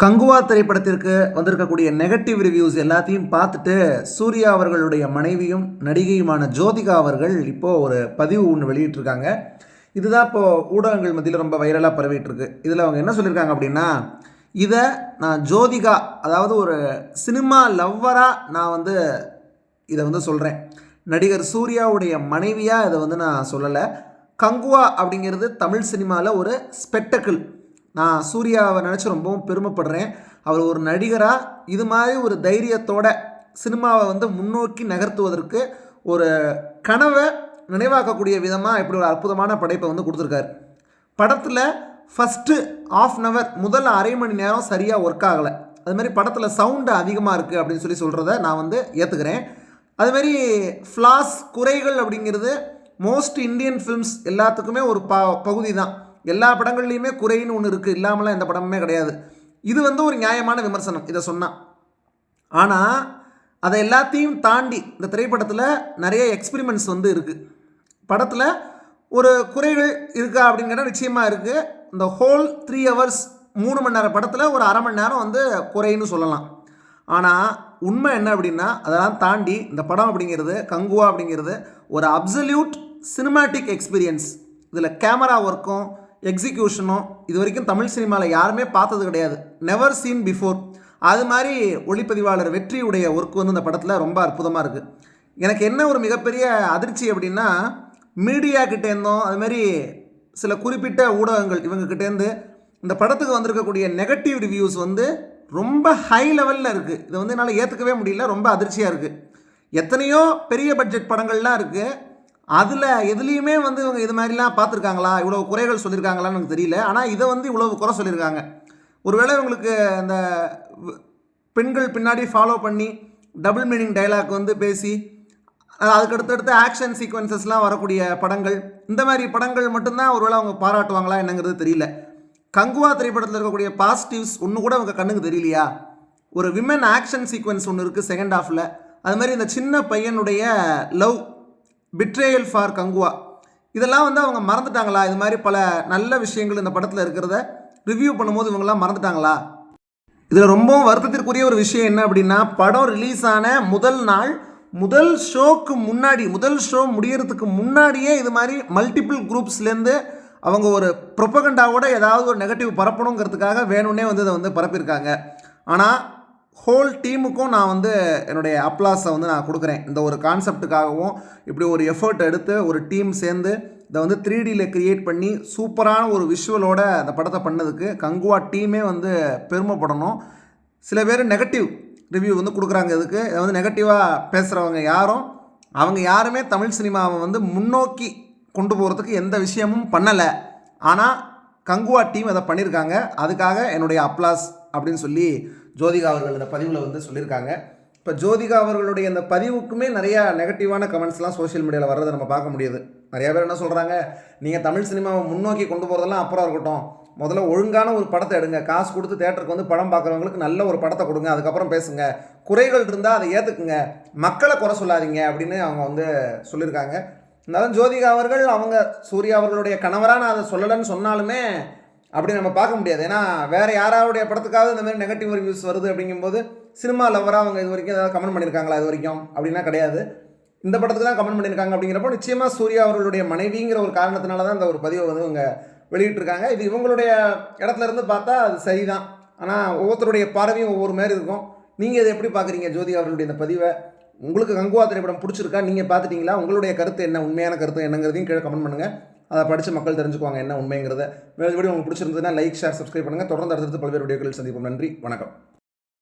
கங்குவா திரைப்படத்திற்கு வந்திருக்கக்கூடிய negative reviews எல்லாத்தையும் பார்த்துட்டு சூர்யா அவர்களுடைய மனைவியும் நடிகையுமான ஜோதிகா அவர்கள் இப்போது ஒரு பதிவு ஒன்று வெளியிட்டிருக்காங்க. இதுதான் இப்போது ஊடகங்கள் மத்தியில் ரொம்ப வைரலாக பரவிட்டுருக்கு. இதில் அவங்க என்ன சொல்லியிருக்காங்க அப்படின்னா இதை நான் ஜோதிகா அதாவது ஒரு சினிமா லவ்வராக நான் வந்து இதை வந்து சொல்கிறேன் நடிகர் சூர்யாவுடைய மனைவியாக இதை வந்து நான் சொல்லலை. கங்குவா அப்படிங்கிறது தமிழ் சினிமாவில் ஒரு ஸ்பெக்டக்கிள் நான் சூர்யாவை நினச்சி ரொம்பவும் பெருமைப்படுறேன். அவர் ஒரு நடிகராக இது மாதிரி ஒரு தைரியத்தோட சினிமாவை வந்து முன்னோக்கி நகர்த்துவதற்கு ஒரு கனவை நினைவாக்கக்கூடிய விதமாக இப்படி ஒரு அற்புதமான படைப்பை வந்து கொடுத்துருக்காரு. படத்தில் ஃபஸ்ட்டு ஆஃப் அன் அவர் முதல் அரை மணி நேரம் சரியாக ஒர்க் ஆகலை. அது மாதிரி படத்தில் சவுண்டு அதிகமாக இருக்குது அப்படின்னு சொல்லி சொல்கிறத நான் வந்து ஏற்றுக்கிறேன் அதுமாரி ஃப்ளாஸ் குறைகள் அப்படிங்கிறது மோஸ்ட் இந்தியன் ஃபிலிம்ஸ் எல்லாத்துக்குமே ஒரு ப பகுதி தான் எல்லா படங்கள்லையுமே குறைன்னு ஒன்று இருக்குது இல்லாமலாம் எந்த படமுமே கிடையாது. இது வந்து ஒரு நியாயமான விமர்சனம் இதை சொன்னால் ஆனால் அதை எல்லாத்தையும் தாண்டி இந்த திரைப்படத்தில் நிறைய எக்ஸ்பிரிமெண்ட்ஸ் வந்து இருக்குது படத்தில் ஒரு குறைகள் இருக்கா அப்படிங்கிற நிச்சயமாக இருக்குது இந்த ஹோல் த்ரீ ஹவர்ஸ் மூணு மணி நேரம் படத்தில் ஒரு அரை மணி நேரம் வந்து குறைன்னு சொல்லலாம். ஆனால் உண்மை என்ன அப்படின்னா அதெல்லாம் தாண்டி இந்த படம் அப்படிங்கிறது கங்குவா அப்படிங்கிறது ஒரு அப்சல்யூட் சினிமேட்டிக் எக்ஸ்பீரியன்ஸ் இதில் கேமரா ஒர்க்கும் எக்ஸிக்யூஷனும் இது வரைக்கும் தமிழ் சினிமாவில் யாருமே பார்த்தது கிடையாது. நெவர் சீன் பிஃபோர் அது மாதிரி ஒளிப்பதிவாளர் வெற்றியுடைய ஒர்க் வந்து இந்த படத்தில் ரொம்ப அற்புதமாக இருக்குது எனக்கு என்ன ஒரு மிகப்பெரிய அதிர்ச்சி அப்படின்னா மீடியா கிட்டேருந்தும் அது மாதிரி சில குறிப்பிட்ட ஊடகங்கள் இவங்கக்கிட்டேருந்து இந்த படத்துக்கு வந்திருக்கக்கூடிய நெகட்டிவ் ரிவ்யூஸ் வந்து ரொம்ப ஹை லெவலில் இருக்குது இதை வந்து என்னால் ஏற்றுக்கவே முடியல. ரொம்ப அதிர்ச்சியாக இருக்குது எத்தனையோ பெரிய பட்ஜெட் படங்கள்லாம் இருக்குது அதில் எதுலேயுமே வந்து இவங்க இது மாதிரிலாம் பார்த்துருக்காங்களா? இவ்வளோ குறைகள் சொல்லியிருக்காங்களான்னு எனக்கு தெரியல. ஆனால் இதை வந்து இவ்வளோ குறை சொல்லியிருக்காங்க ஒருவேளை இவங்களுக்கு அந்த பெண்கள் பின்னாடி ஃபாலோ பண்ணி டபுள் மீனிங் டைலாக் வந்து பேசி அதுக்கு அடுத்தடுத்து ஆக்ஷன் சீக்வன்சஸ்லாம் வரக்கூடிய படங்கள் இந்த மாதிரி படங்கள் மட்டும்தான் ஒருவேளை அவங்க பாராட்டுவாங்களா என்னங்கிறது தெரியல. கங்குவா திரைப்படத்தில் இருக்கக்கூடிய பாசிட்டிவ்ஸ் ஒன்று கூட அவங்க கண்ணுக்கு தெரியலையா? ஒரு விமன் ஆக்ஷன் சீக்வன்ஸ் ஒன்று இருக்குது செகண்ட் ஹாஃபில் அது மாதிரி இந்த சின்ன பையனுடைய லவ் பிட்ரேயல் ஃபார் கங்குவா இதெல்லாம் வந்து அவங்க மறந்துட்டாங்களா? இது மாதிரி பல நல்ல விஷயங்கள் இந்த படத்தில் இருக்கிறத ரிவ்யூ பண்ணும்போது இவங்கெல்லாம் மறந்துட்டாங்களா? இதில் ரொம்பவும் வருத்தத்திற்குரிய ஒரு விஷயம் என்ன அப்படின்னா படம் ரிலீஸ் ஆன முதல் நாள் முதல் ஷோக்கு முன்னாடி முதல் ஷோ முடியறதுக்கு முன்னாடியே இது மாதிரி மல்டிபிள் குரூப்ஸ்லேருந்து அவங்க ஒரு ப்ரொப்பகண்டாவோட ஏதாவது ஒரு நெகட்டிவ் பரப்பணுங்கிறதுக்காக வேணும்னே வந்து இதை வந்து பரப்பியிருக்காங்க. ஆனால் ஹோல் டீமுக்கும் நான் வந்து என்னுடைய அப்ளாஸை வந்து நான் கொடுக்குறேன். இந்த ஒரு கான்செப்ட்டுக்காகவும் இப்படி ஒரு எஃபர்ட் எடுத்து ஒரு டீம் சேர்ந்து இதை வந்து த்ரீ டியில் க்ரியேட் பண்ணி சூப்பரான ஒரு விஷுவலோட அந்த படத்தை பண்ணதுக்கு கங்குவா டீமே வந்து பெருமைப்படணும். சில பேர் நெகட்டிவ் ரிவ்யூ வந்து கொடுக்குறாங்க இதுக்கு. இதை வந்து நெகட்டிவாக பேசுகிறவங்க யாரும் அவங்க யாருமே தமிழ் சினிமாவை வந்து முன்னோக்கி கொண்டு போகிறதுக்கு எந்த விஷயமும் பண்ணலை. ஆனால் கங்குவா டீம் அதை பண்ணியிருக்காங்க. அதுக்காக என்னுடைய அப்ளாஸ் அப்படின்னு சொல்லி ஜோதிகா அவர்கள் இந்த பதிவில் வந்து சொல்லியிருக்காங்க. இப்போ ஜோதிகா அவர்களுடைய அந்த பதிவுக்குமே நிறையா நெகட்டிவான கமெண்ட்ஸ்லாம் சோஷியல் மீடியாவில் வர்றதை நம்ம பார்க்க முடியுது. நிறையா பேர் என்ன சொல்கிறாங்க நீங்கள் தமிழ் சினிமாவை முன்னோக்கி கொண்டு போகிறதெல்லாம் அப்புறம் இருக்கட்டும். முதல்ல ஒழுங்கான ஒரு படத்தை எடுங்க. காசு கொடுத்து தேட்டருக்கு வந்து படம் பார்க்குறவங்களுக்கு நல்ல ஒரு படத்தை கொடுங்க. அதுக்கப்புறம் பேசுங்க. குறைகள் இருந்தால் அதை ஏற்றுக்குங்க மக்களை குறை சொல்லாதீங்க அப்படின்னு அவங்க வந்து சொல்லியிருக்காங்க. இருந்தாலும் ஜோதிகா அவர்கள் அவங்க சூர்யா அவர்களுடைய கணவராக நான் அதை சொல்லலைன்னு சொன்னாலுமே அப்படி நம்ம பார்க்க முடியாது. ஏன்னா வேறு யாராவுடைய படத்துக்காவது இந்த மாதிரி நெகட்டிவ் ரிவ்யூஸ் வருது அப்படிங்கும்போது சினிமா லவராக அவங்க இது வரைக்கும் ஏதாவது கமெண்ட் பண்ணியிருக்காங்களா இது வரைக்கும்? அப்படின்னா கிடையாது. இந்த படத்துக்கு தான் கமெண்ட் பண்ணியிருக்காங்க அப்படிங்கிறப்போ நிச்சயமாக சூர்யா அவர்களுடைய மனைவிங்கிற ஒரு காரணத்தினால தான் இந்த ஒரு பதிவை வந்து இவங்க வெளியிட்டிருக்காங்க. இது இவங்களுடைய இடத்துல இருந்து பார்த்தா அது சரிதான். ஆனால் ஒவ்வொருத்தருடைய பார்வையும் ஒவ்வொரு மாதிரி இருக்கும். நீங்கள் இதை எப்படி பார்க்குறீங்க ஜோதி அவர்களுடைய இந்த பதிவை? உங்களுக்கு கங்குவா திரைப்படம் பிடிச்சிருக்கா? நீங்கள் பார்த்துட்டீங்களா? உங்களுடைய கருத்து என்ன? உண்மையான கருத்து என்னங்கிறதையும் கீழே கமெண்ட் பண்ணுங்கள் அதை படித்து மக்கள் தெரிஞ்சுக்குவாங்க என்ன உண்மைங்கிறத. மேலும் வீடியோ உங்களுக்கு பிடிச்சிருந்ததுன்னா லைக் ஷேர் சப்ஸ்கிரைப் பண்ணுங்கள் தொடர்ந்து அடுத்தடுத்து பல்வேறு வீடியோக்களில் சந்திப்போம். நன்றி. வணக்கம்.